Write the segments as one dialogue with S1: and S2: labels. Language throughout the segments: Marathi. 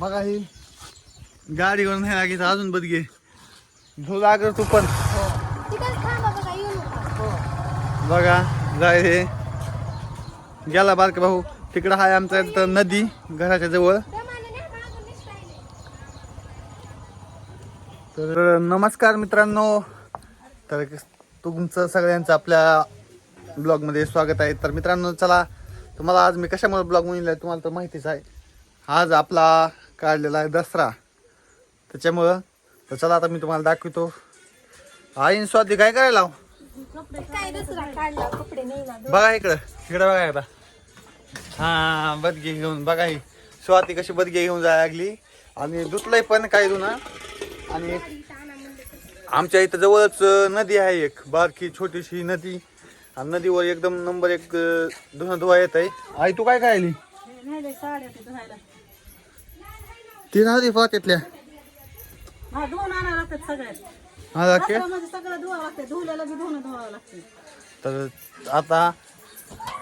S1: बघा ही. गाडी करून हे लागेल अजून बदगे धो लागर तू पण.
S2: तिकडे थांबा बघा येऊ नका.
S1: बघा जाय हे. गेला बारका भाऊ. तिकडं हाय आमचा इथं नदी घराच्या जवळ.
S2: नाही
S1: तर नमस्कार मित्रांनो. तर तुमचं सगळ्यांचं आपल्या ब्लॉगमध्ये स्वागत आहे. तर मित्रांनो चला तुम्हाला आज मी कशामुळे ब्लॉग म्हणलं तुम्हाला तर माहितीच आहे. आज आपला काढलेला आहे दसरा. त्याच्यामुळं तर चला आता मी तुम्हाला दाखवतो. आईन स्वाती काय करायला बघा इकडं. इकडं बघा आता हा बदगी घेऊन. बघा ही. स्वाती कशी बदगी घेऊन जायला लागली. आणि दुतलंय पण काय ना आणि आमच्या इथं जवळच नदी आहे एक. बारकी छोटीशी नदी. आणि नदीवर एकदम नंबर एक धुणं धुवा येत आहे आई तू काय खायली? ती नदी पाहत्यातल्या
S3: हा धुवून आणावं लागतात सगळ्यात.
S1: हा दाखव.
S3: सगळं धुवावं लागतं. धुवल्याला बी धुवून धुवावं लागतं.
S1: तर आता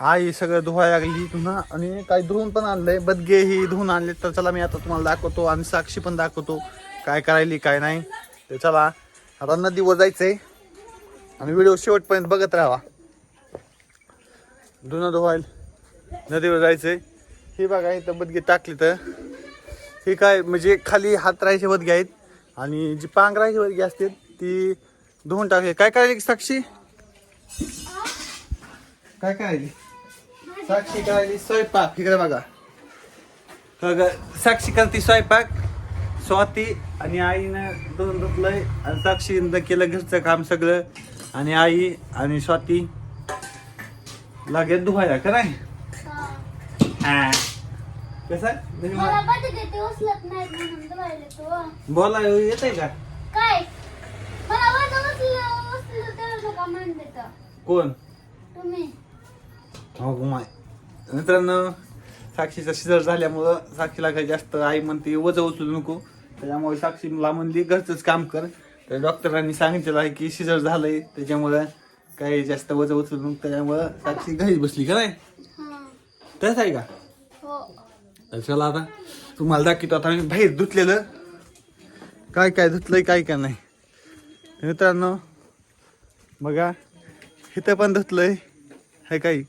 S1: आई सगळं धुवायला लागली पुन्हा आणि काही धुवून पण आणलंय. बदगे ही धुवून आणले तर चला मी आता तुम्हाला दाखवतो आणि साक्षी पण दाखवतो काय करायली काय नाही. तर चला आता नदीवर जायचंय. आणि व्हिडिओ शेवटपर्यंत बघत राहा. धुणं धुवायला नदीवर जायचंय. ही बघा इथं बदगे टाकली तर ही काय म्हणजे खाली हात राहायचे बदगे आहेत आणि जी पांघरायची बदगे असते ती धुवून टाकली काय करायली साक्षी? काय करायली साक्षी करायली स्वयंपाक. इकडे बघा. बघा, साक्षी करते स्वयंपाक. स्वाती आणि आईनं दोन धुतलंय आणि साक्षीनं केलं घरचं काम सगळं. आणि आई आणि स्वाती लागेल धुवायला का नाही? कसं?
S2: मला
S1: मला-
S2: बदल ते उचलत नाही म्हणून धुवायला तो
S1: बोला येत आहे का?
S2: काय? मला वजन उचल उचल तर का म्हणते तर
S1: कोण?
S2: तुम्ही.
S1: हो माय मित्रांनो साक्षीचा शिजर झाल्यामुळं साक्षीला काही जास्त आई म्हणते वजन उचलू नको. त्याच्यामुळे साक्षीला म्हणली घरचंच काम कर. तर डॉक्टरांनी सांगितलेलं आहे की शिजर झालंय त्याच्यामुळं काही जास्त वजन उचलू नको. त्याच्यामुळं साक्षी घरीच बसली का नाही?
S2: हा.
S1: तसं आहे का? तर चला आता. तुम्हाला दाखवतो आता मी बाहेर धुतलेलं. काय काय धुतलंय काय काय नाही. मित्रांनो बघा इथं पण धुतलंय. हे काही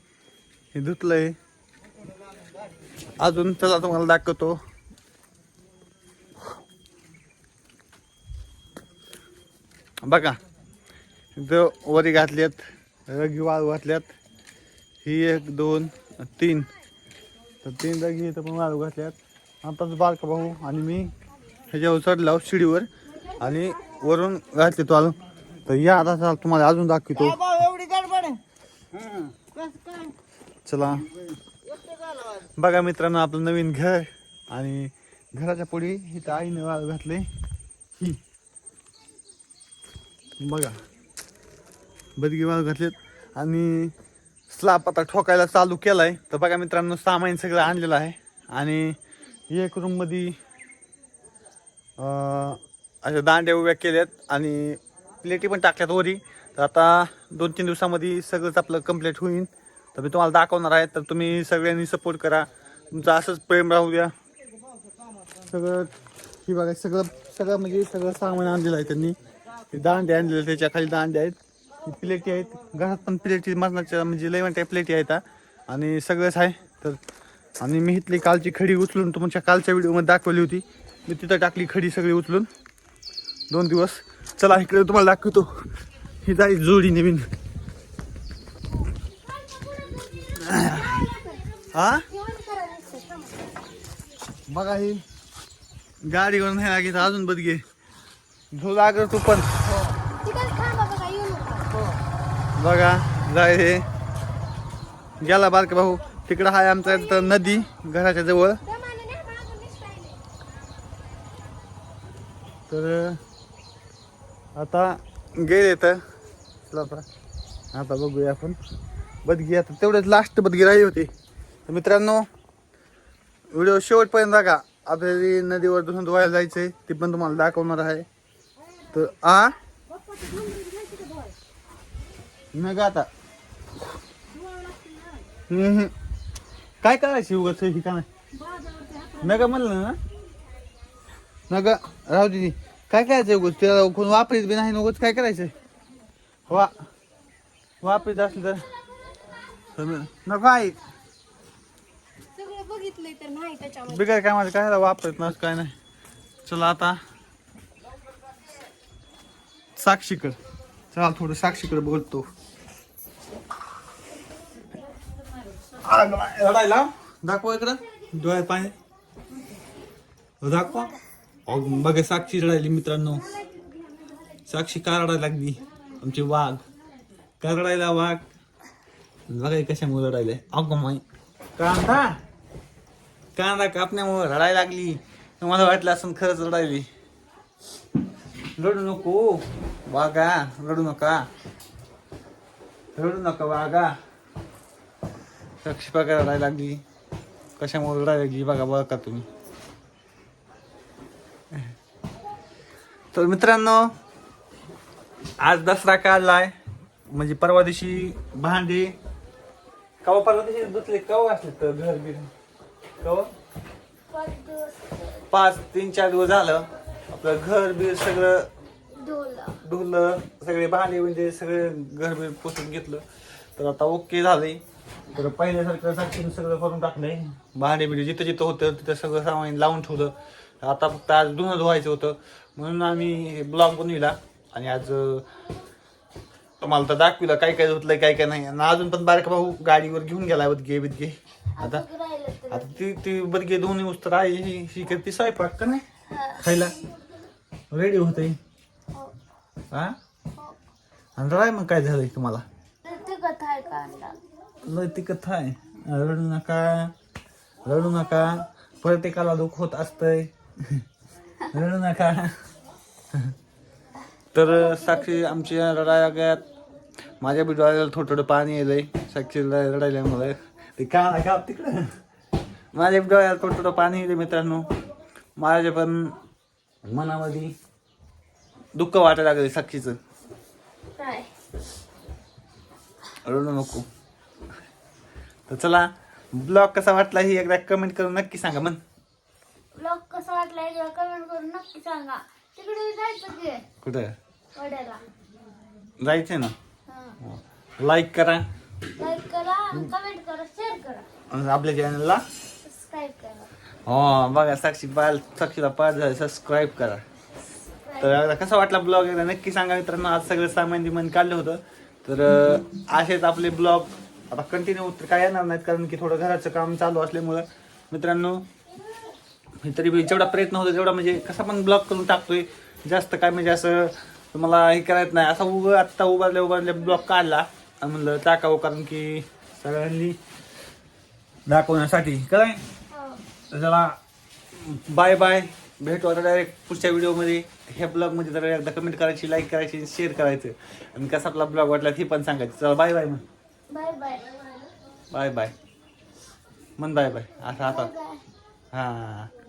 S1: हे धुतलंय. अजून चला तुम्हाला दाखवतो. बघा इथं वरी घातल्यात रगी वाळू घातल्यात. ही एक दोन तीन. तर तीन जागी इथं पण वाळू घातल्यात. आताच बारका भाऊ आणि मी ह्याच्यावर चढला शिडीवर आणि वरून घातले तो आलो. तर या आता चला तुम्हाला अजून दाखवतो.
S3: एवढी गडबड कसं काय?
S1: चला. बघा मित्रांनो आपलं नवीन घर आणि घराच्या पुढे इथं आईने वाळू घातले. ही बघा. बदगी वाळू घातलेत. आणि स्लाब आता ठोकायला चालू केलाय. तर बघा मित्रांनो सामान सगळं आणलेलं आहे. आणि एक रूममध्ये अशा दांड्या उभ्या केल्यात आणि प्लेटी पण टाकल्यात वरी. तर आता दोन तीन दिवसामध्ये सगळंच आपलं कंप्लीट होईल तर मी तुम्हाला दाखवणार आहे. तर तुम्ही सगळ्यांनी सपोर्ट करा. तुमचं असंच प्रेम राहू द्या. सगळं ही बघा सगळं सगळं म्हणजे सगळं सामान आणलेलं आहे त्यांनी. दांडे आणलेले त्याच्याखाली दांडे आहेत. ही प्लेटी आहेत. घरात पण प्लेटी मरणाच्या म्हणजे लय म्हणते प्लेटी आहेत आणि सगळंच आहे. तर आणि मी इथली कालची खडी उचलून तुमच्या कालच्या व्हिडिओमध्ये दाखवली होती. मी तिथं टाकली खडी सगळी उचलून. दोन दिवस. चला इकडे तुम्हाला दाखवतो. ही जाई जोडी नवीन. हा? बघा ही. गाडी करून लागेल अजून बदगे. धो लागर तू पण
S2: तिकडे थांबा बघा येऊ नका
S1: बघा जाय हे. गेला बारका भाऊ. तिकडं हाय आमचा इथं नदी घराच्या जवळ. तर आता गेले तर आता बघूया आपण. बदगी आता तेवढेच लास्ट बदगी राहिली होती. तर मित्रांनो व्हिडिओ शेवटपर्यंत बघा. आपल्याला नदीवर दुसरं धुवायला जायचंय ते पण तुम्हाला दाखवणार आहे. तर आ? न आता. हम्म, काय करायची उगाच ही का नाही नका म्हणलं ना? नका राहू दिदी काय करायचं उगच? त्याला कोण वापरीत बी नाही उगच काय करायचं वा. वापरीत असलं तर. तर नको ऐक
S2: सगळं बघितलंय तर नाही त्याच्यामध्ये
S1: बिगर काय माझं काय वापरत नस काय नाही. चला आता. साक्षी कर. चला थोडं साक्षीकडे बोलतो रडायला? दाखवा इकडं. डोळ्यात पाणी. दाखवा. बघा साक्षी रडायली मित्रांनो. साक्षी का रडायला लागली? आमची वाघ. का रडायला वाघ? बघा कशामुळे रडायला अगो माई. कांदा? कांदा कापण्यामुळे रडायला लागली. मला वाटलं असं खरंच रडायली. रडू नको. वागा रडू नका. रडू नका वागा साक्षी बघा रडायला लागली. कशामुळे रडायला लागली बघा बघा का तुम्ही. तर मित्रांनो आज दसरा काढलाय. म्हणजे परवा दिवशी भांडे. कवा परवा दिवशी दुसरे कवा असले तर घर बिर कवा?
S2: पाच
S1: तीन चार दिवस झालं. आपलं घर बीर सगळं धुलं सगळे भांडे म्हणजे सगळे घर बीर पुसून घेतलं. तर आता ओके झालंय. तर पहिल्यासारखं साक्षीने सगळं करून टाकलंय. भांडे बिडे जिथं जिथं होतं तिथं सगळं सामान लावून ठेवलं. आता फक्त आज धुणं धुवायचं होतं. म्हणून आम्ही ब्लॉग बनविला. आणि आज तुम्हाला तर दाखविलं काय काय धुतलंय काय काय नाही. आणि अजून पण बारका भाऊ गाडीवर घेऊन गेला बदगे बिदगे. आता आता ती ती बदगे दोन्ही उस्तर आहे ही ही करते स्वयंपाक का नाही? खायला. रेडी होते
S2: हा?
S1: राय मग काय झालंय तुम्हाला?
S2: कथा आहे
S1: लय ती कथा आहे. रडू नका रडू नका. प्रत्येकाला दुःख होत असतंय. रडू नका. तर साक्षी आमच्या रडायला माझ्या बी डोळ्याला थोडं थोडं पाणी येलंय साक्षी रडायला मला ते का नाही का तिकडं? माझ्या बी डोळ्याला थोडं थोडं पाणी येते मित्रांनो. माझ्या पण मनामध्ये दुःख वाटायला लागले साक्षीचं
S2: काय?
S1: रडू नको. तर चला ब्लॉग कसा वाटला ही एकदा कमेंट करून नक्की सांगा मन.
S2: ब्लॉग कसा वाटला याच्यावर कमेंट करून नक्की सांगा. तिकडे जायचं की?
S1: कुठं?
S2: वड्याला.
S1: जायचंय ना?
S2: हा.
S1: लाईक करा.
S2: लाईक करा कमेंट करा शेअर करा.
S1: आणि आपल्या चॅनलला
S2: सबस्क्राईब करा.
S1: हो बघा साक्षी बाल साक्षीला पाच झाले सबस्क्राईब करा. तर कसा वाटला ब्लॉग? एकदा नक्की सांगा मित्रांनो. आज सगळं सामान बिमान काढलं होतं. तर असेच आपले ब्लॉग. आता कंटिन्यू काय येणार नाहीत कारण की थोडं घराचं काम चालू असल्यामुळं. मित्रांनो मी तरी जेवढा प्रयत्न होतो तेवढा म्हणजे कसा पण ब्लॉग करून टाकतोय. जास्त काय म्हणजे असं तुम्हाला हे करायचं नाही. असा उभं आत्ता उभारल्या उभारल्या ब्लॉग काढला. आणि म्हणलं टाकावं कारण की सगळ्यांनी दाखवण्यासाठी. काय. तर चला बाय बाय भेटू आता डायरेक्ट पुढच्या व्हिडिओमध्ये ह्या ब्लॉगमध्ये जरा एकदा कमेंट करायची लाईक करायची शेअर करायचं. आणि कसा आपला ब्लॉग वाटला ते पण सांगायचं. चला बाय बाय मग.
S2: बाय बाय
S1: बाय बाय मन बाय बाय असं आता. हां.